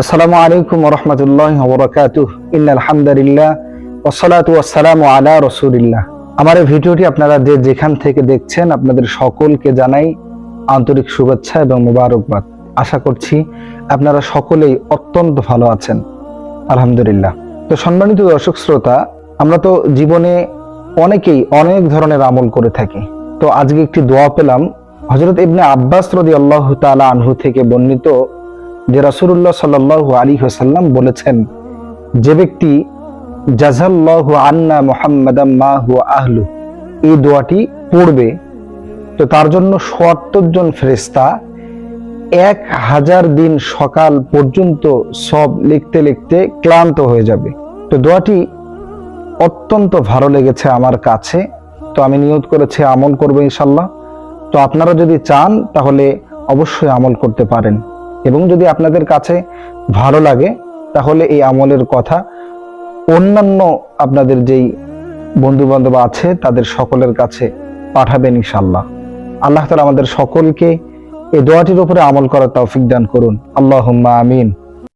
আসসালামু আলাইকুম রহমতুল্লাহ বরকাতুহ। ইন্নাল হামদালিল্লাহ ওসলাতু ওয়াসসালামু আলা রসুলিল্লাহ। আমার এই ভিডিওটি আপনারা যে যেখান থেকে দেখছেন, আপনাদের সকলকে জানাই আন্তরিক শুভেচ্ছা এবং মুবারকবাদ। আশা করছি আপনারা সকলেই অত্যন্ত ভালো আছেন। আলহামদুলিল্লাহ। তো সম্মানিত দর্শক শ্রোতা, আমরা তো জীবনে অনেকেই অনেক ধরনের আমল করে থাকি। তো আজকে একটি দোয়া পেলাম। হজরত ইবনে আব্বাস রদি আল্লাহ তালা আনহু থেকে বর্ণিত যে রাসুল্লাহ সাল্লাহ আলী হাসাল্লাম বলেছেন, যে ব্যক্তি জাজাল্লাহ আন্না মোহাম্মদাম মা হু আহলু এই দোয়াটি পড়বে। তো তার জন্য সত্তর জন ফেরেস্তা এক হাজার দিন সকাল পর্যন্ত সব লিখতে লিখতে ক্লান্ত হয়ে যাবে। তো দোয়াটি অত্যন্ত ভালো লেগেছে আমার কাছে। তো আমি নিয়ত করেছি, আমল করব ইনশাল্লাহ তো আপনারা যদি চান, তাহলে অবশ্যই আমল করতে পারেন। এবং যদি আপনাদের কাছে ভালো লাগে, তাহলে এই আমলের কথা অন্যান্য আপনাদের যেই বন্ধুবান্ধব আছে, তাদের সকলের কাছে পাঠাবেন ইনশাল্লাহ আল্লাহ তালা আমাদের সকলকে এই দোয়াটির উপরে আমল করার তৌফিক দান করুন। আল্লাহ আমিন।